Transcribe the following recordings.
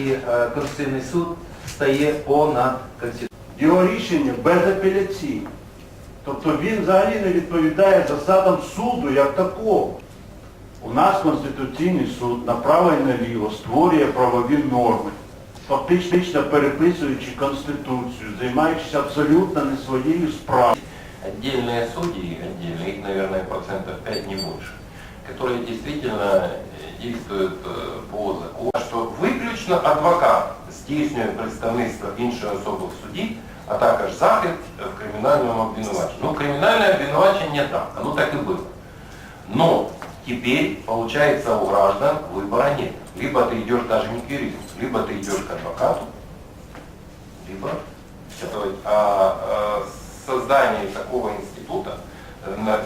І е, Конституційний суд стає понад Конституцією. Його рішення безапеляційне. Тобто він взагалі не відповідає засадам суду як такого. У нас Конституційний суд направо і наліво створює правові норми, фактично переписуючи Конституцію, займаючись абсолютно не своєю справою. Отдельные судьи, отдельные, их, наверное, процентов 5, не больше, которые действительно э, действуют э, по закону, що виключно адвокат здійснює представництво іншої особи в суді, а також захід в кримінальному обвинуваченні. Ну, кримінальне обвинувачення так, оно так и было. Но теперь, получается, у граждан выбора нет. Либо ты идешь даже не к юристу, либо ты идешь к адвокату, либо это, а, а, создание такого института, э, на-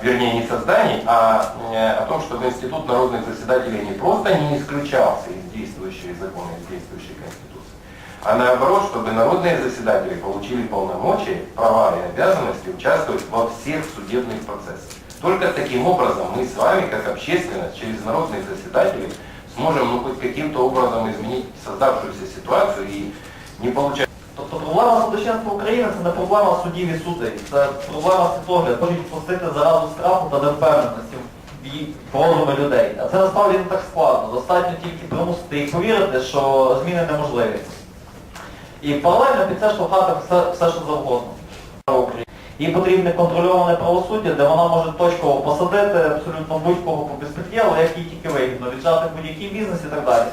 вернее не создание, а э, о том, чтобы институт народных заседателей не просто не исключался из действующей закона, из действующей Конституции, а наоборот, чтобы народные заседатели получили полномочия, права и обязанности участвовать во всех судебных процессах. Только таким образом мы с вами, как общественность, через народных заседателей, сможем ну, хоть каким-то образом изменить создавшуюся ситуацию и не получать проблема судочинства України це не проблема судів і судей, це проблема світогляд. Можуть впустити заразу страху та невпевненості в її- розуми людей. А це насправді не так складно. Достатньо тільки примусити їх повірити, що зміни неможливі. І паралельно під це штовхати все, все що завгодно. Їй потрібне контрольоване правосуддя, де вона може точково посадити абсолютно будь-кого по безпреділу, як їй тільки вигідно, віджати будь-який бізнес і так далі.